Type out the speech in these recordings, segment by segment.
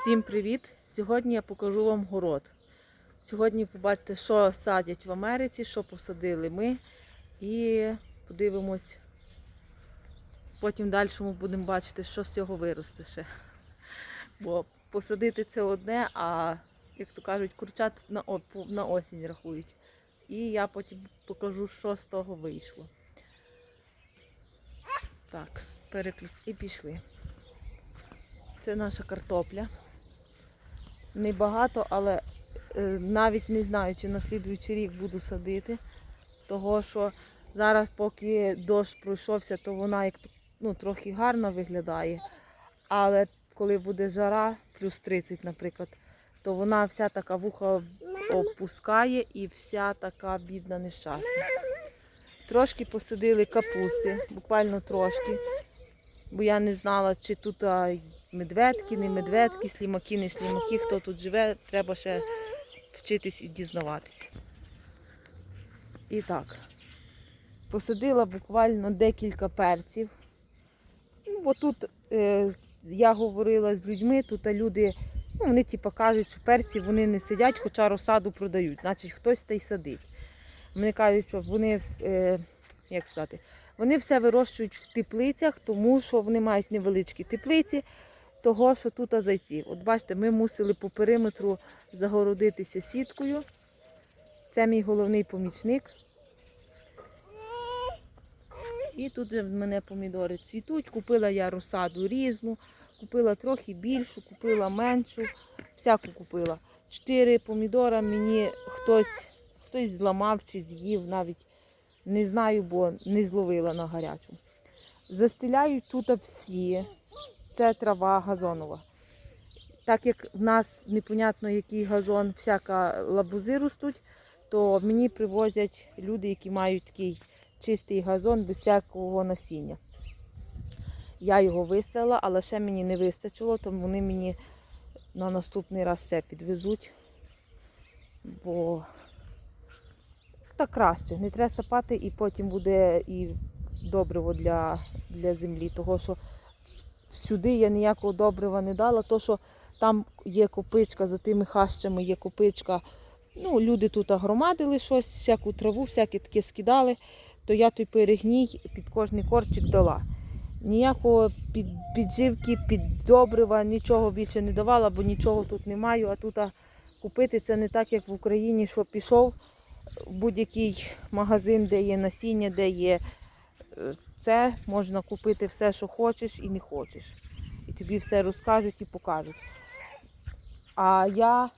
Всім привіт! Сьогодні я покажу вам город. Сьогодні побачите, що садять в Америці, що посадили ми. І подивимось. Потім далі ми будемо бачити, що з цього виросте ще. Бо посадити це одне, а як то кажуть, курчат на, на осінь рахують. І я потім покажу, що з того вийшло. Так, переключ і пішли. Це наша картопля. Небагато, але е, навіть не знаю, чи на слідуючий рік буду садити. Того що зараз, поки дощ пройшовся, то вона як ну, трохи гарно виглядає. Але коли буде жара, плюс 30, наприклад, то вона вся така вуха опускає і вся така бідна нещасна. Трошки посадили капусти, буквально трошки. Бо я не знала, чи тут а, медведки, не медведки, слімаки, не слімаки, хто тут живе, треба ще вчитись і дізнаватись. І так, посадила буквально декілька перців. Ну, бо тут е, я говорила з людьми, тут люди, ну, вони типу, кажуть, що перці вони не сидять, хоча розсаду продають. Значить, хтось та й садить. Вони кажуть, що вони, е, як сказати, вони все вирощують в теплицях, тому що вони мають невеличкі теплиці, того, що тут зайців. От бачите, ми мусили по периметру загородитися сіткою. Це мій головний помічник. І тут в мене помідори цвітуть. Купила я розсаду різну, купила трохи більшу, купила меншу, всяку купила. Чотири помідора мені хтось, хтось зламав чи з'їв, навіть не знаю, бо не зловила на гарячу. Застеляють тут всі. Це трава газонова. Так як в нас непонятно який газон, всяка лабузи ростуть, то мені привозять люди, які мають такий чистий газон без всякого насіння. Я його виставила, але ще мені не вистачило, тому вони мені на наступний раз ще підвезуть. Бо так краще. Не треба сапати і потім буде і добриво для, для землі. Того, що сюди я ніякого добрива не дала, то що там є копичка, за тими хащами є копичка. Ну, люди тут громадили щось, всяку траву, всяке таке скидали, то я той перегній під кожний корчик дала. Ніякого під, підживки, піддобрива, нічого більше не давала, бо нічого тут не маю. А тут купити це не так, як в Україні, що пішов будь-який магазин, де є насіння, де є е, це, можна купити все, що хочеш і не хочеш. І тобі все розкажуть і покажуть. А я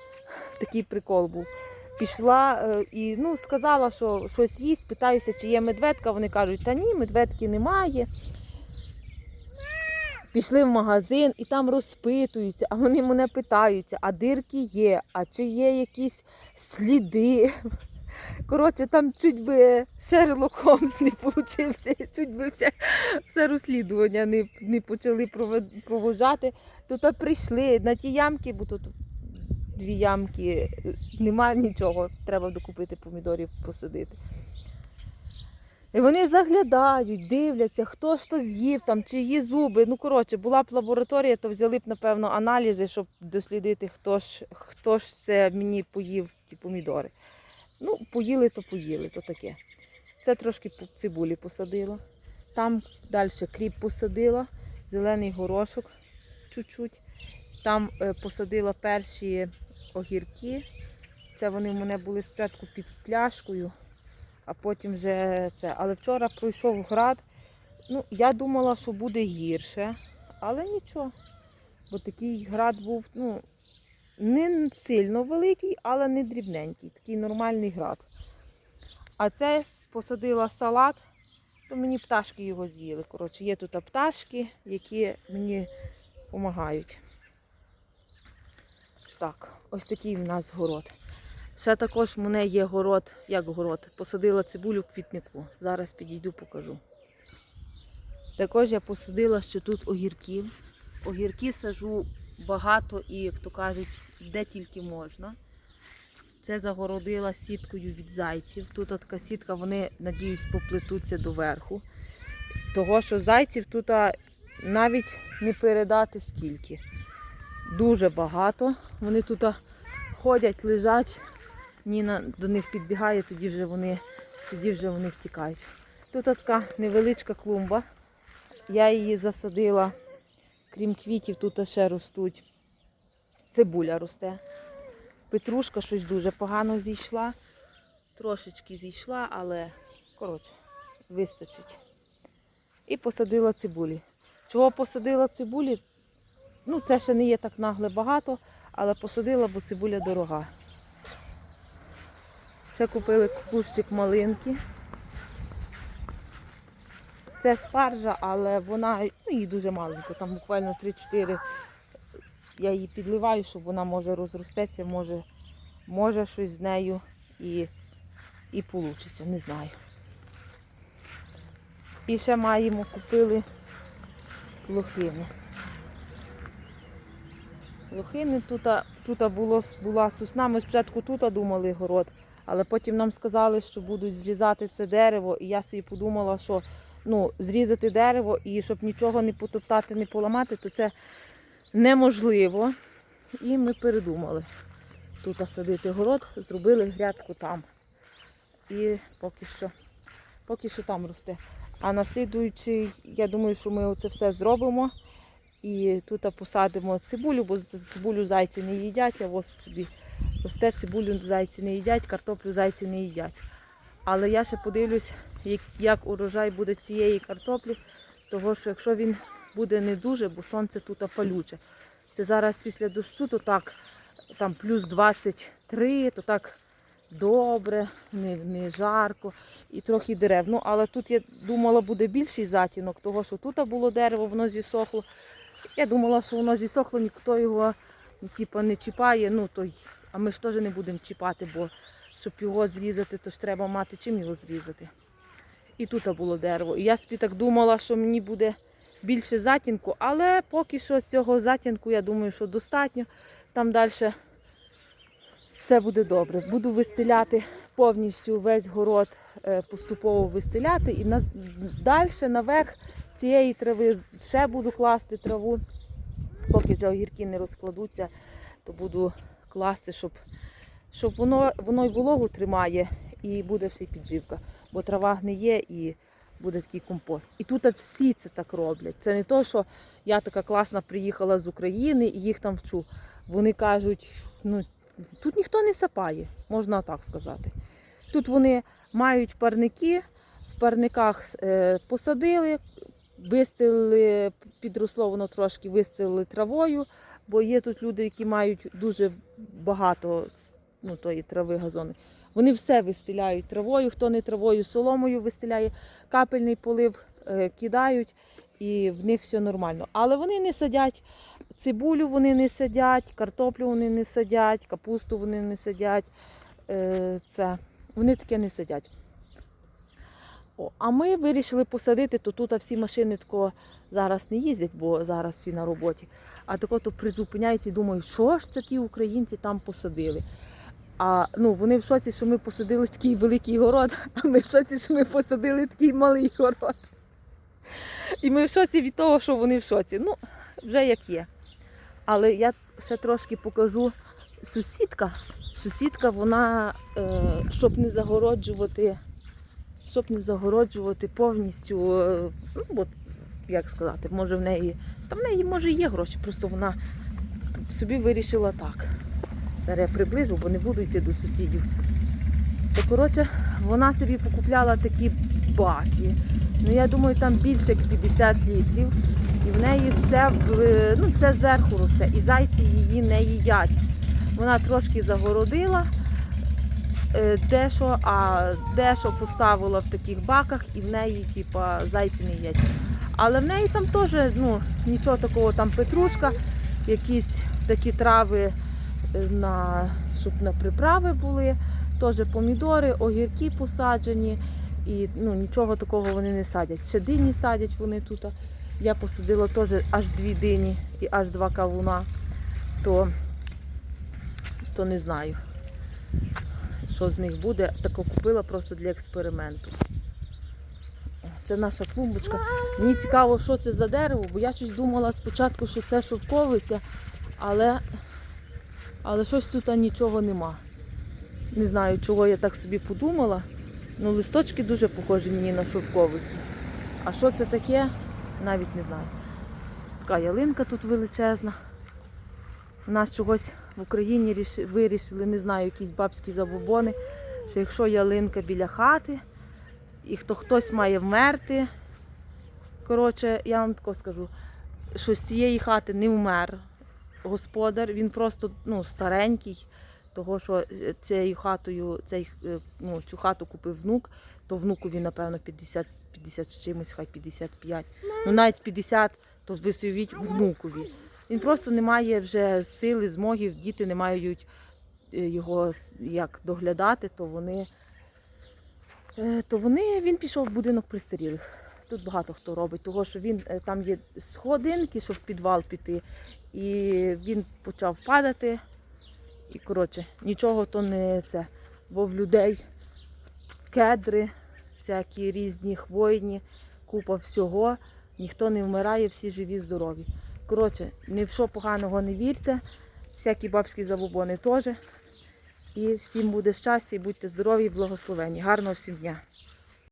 такий прикол був. Пішла е, і ну, сказала, що щось їсть, питаюся, чи є медведка. Вони кажуть, та ні, медведки немає. Пішли в магазин і там розпитуються, а вони мене питаються, а дирки є, а чи є якісь сліди. Коротше, там чуть би Шерлок Холмс не получився, чуть би все, все розслідування не, не почали проводжати. То та прийшли на ті ямки, бо тут дві ямки, е, нема нічого, треба докупити помідорів посадити. І вони заглядають, дивляться, хто що з'їв, там, чиї зуби. Ну, коротше, була б лабораторія, то взяли б, напевно, аналізи, щоб дослідити, хто ж, хто ж це мені поїв ті помідори. Ну, поїли, то поїли, то таке. Це трошки цибулі посадила. Там далі кріп посадила, зелений горошок чуть-чуть. Там е, посадила перші огірки. Це вони в мене були спочатку під пляшкою, а потім вже це. Але вчора пройшов град. Ну, я думала, що буде гірше, але нічого. Бо такий град був, ну, не сильно великий, але не дрібненький, такий нормальний град. А це посадила салат, то мені пташки його з'їли. Коротше, є тут пташки, які мені допомагають. Так, ось такий в нас город. Ще також в мене є город, як город. Посадила цибулю в квітнику. Зараз підійду, покажу. Також я посадила ще тут огірків. Огірки сажу багато і, як то кажуть, де тільки можна. Це загородила сіткою від зайців. Тут така сітка, вони, надіюсь, поплетуться доверху. Того, що зайців тут навіть не передати скільки. дуже багато. Вони тут ходять, лежать. Ніна до них підбігає, тоді вже вони, тоді вже вони втікають. Тут така невеличка клумба. Я її засадила. Крім квітів, тут ще ростуть. Цибуля росте. Петрушка щось дуже погано зійшла. Трошечки зійшла, але коротше, вистачить. І посадила цибулі. Чого посадила цибулі? Ну, це ще не є так нагле багато, але посадила, бо цибуля дорога. Ще купили кущик малинки. Це спаржа, але вона ну, її дуже маленько, там буквально 3-4. Я її підливаю, щоб вона може розростеться, може, може щось з нею і, і получиться, не знаю. І ще маємо, купили лохини. Лохини тут, тут було, була сосна. Ми спочатку тут думали город, але потім нам сказали, що будуть зрізати це дерево, і я собі подумала, що ну, зрізати дерево і щоб нічого не потоптати, не поламати, то це неможливо. І ми передумали тут садити город, зробили грядку там. І поки що, поки що там росте. А наслідуючий, я думаю, що ми оце все зробимо. І тут посадимо цибулю, бо цибулю зайці не їдять, а ось собі росте цибулю зайці не їдять, картоплю зайці не їдять. Але я ще подивлюсь, як, урожай буде цієї картоплі, того що якщо він буде не дуже, бо сонце тут палюче. Це зараз після дощу, то так там плюс 23, то так добре, не, не жарко і трохи дерев. Ну, але тут я думала, буде більший затінок, того що тут було дерево, воно зісохло. Я думала, що воно зісохло, ніхто його ну, не чіпає. Ну, то, й- а ми ж теж не будемо чіпати, бо щоб його зрізати, то ж треба мати чим його зрізати. І тут було дерево. І я собі так думала, що мені буде більше затінку, але поки що цього затінку, я думаю, що достатньо. Там далі все буде добре. Буду вистеляти повністю весь город, е, поступово вистеляти. І на, далі наверх цієї трави ще буду класти траву. Поки вже огірки не розкладуться, то буду класти, щоб, щоб воно, воно й вологу тримає і буде ще й підживка. Бо трава гниє і буде такий компост. І тут всі це так роблять. Це не то, що я така класна приїхала з України і їх там вчу. Вони кажуть, ну тут ніхто не сапає, можна так сказати. Тут вони мають парники, в парниках е, посадили, вистелили, підросло воно трошки, вистелили травою, бо є тут люди, які мають дуже багато ну, тої трави, газони. Вони все вистеляють травою, хто не травою, соломою вистеляє, капельний полив е, кидають і в них все нормально. Але вони не садять цибулю, вони не садять, картоплю вони не садять, капусту вони не садять. Е, це, вони таке не садять. А ми вирішили посадити, то тут всі машини тако зараз не їздять, бо зараз всі на роботі. А тако то призупиняються і думають, що ж це ті українці там посадили. А ну, вони в шоці, що ми посадили такий великий город, а ми в шоці, що ми посадили такий малий город. І ми в шоці від того, що вони в шоці. Ну, вже як є. Але я ще трошки покажу сусідка. Сусідка, вона, е, щоб не загороджувати, щоб не загороджувати повністю, е, ну, от, як сказати, може в неї, та в неї може є гроші, просто вона собі вирішила так. Зараз я приближу, бо не буду йти до сусідів. То, коротше, вона собі покупляла такі баки. Ну, я думаю, там більше як 50 літрів. І в неї все, ну, все зверху росте. І зайці її не їдять. Вона трошки загородила е, дещо, а дещо поставила в таких баках, і в неї, типа, зайці не їдять. Але в неї там теж ну, нічого такого, там петрушка, якісь такі трави, е, на, щоб на приправи були, теж помідори, огірки посаджені. І ну, нічого такого вони не садять. Ще дині садять вони тут. Я посадила теж аж дві дині і аж два кавуна. То, то не знаю, що з них буде. Тако купила просто для експерименту. Це наша клумбочка. Мені цікаво, що це за дерево, бо я щось думала спочатку, що це шовковиця, Але, але щось тут нічого нема. Не знаю, чого я так собі подумала. Ну, листочки дуже похожі мені на шовковицю. А що це таке, навіть не знаю. Така ялинка тут величезна. У нас чогось в Україні вирішили, не знаю, якісь бабські забобони, що якщо ялинка біля хати, і хто хтось має вмерти. Коротше, я вам тако скажу, що з цієї хати не вмер господар, він просто ну, старенький, того що е, цією хатою, цей, е, ну, цю хату купив внук, то внукові, напевно, 50, 50 з чимось, хай 55. Ну навіть 50, то ви собі внукові. Він просто не має вже сили, змоги, діти не мають е, його як доглядати, то вони, е, то вони він пішов в будинок престарілих. Тут багато хто робить, того що він е, там є сходинки, щоб в підвал піти, і він почав падати. І коротше, нічого то не це. Бо в людей кедри, всякі різні хвойні, купа всього. Ніхто не вмирає, всі живі, здорові. Коротше, ні в що поганого не вірте, всякі бабські завобони теж. І всім буде щастя і будьте здорові і благословені. Гарного всім дня!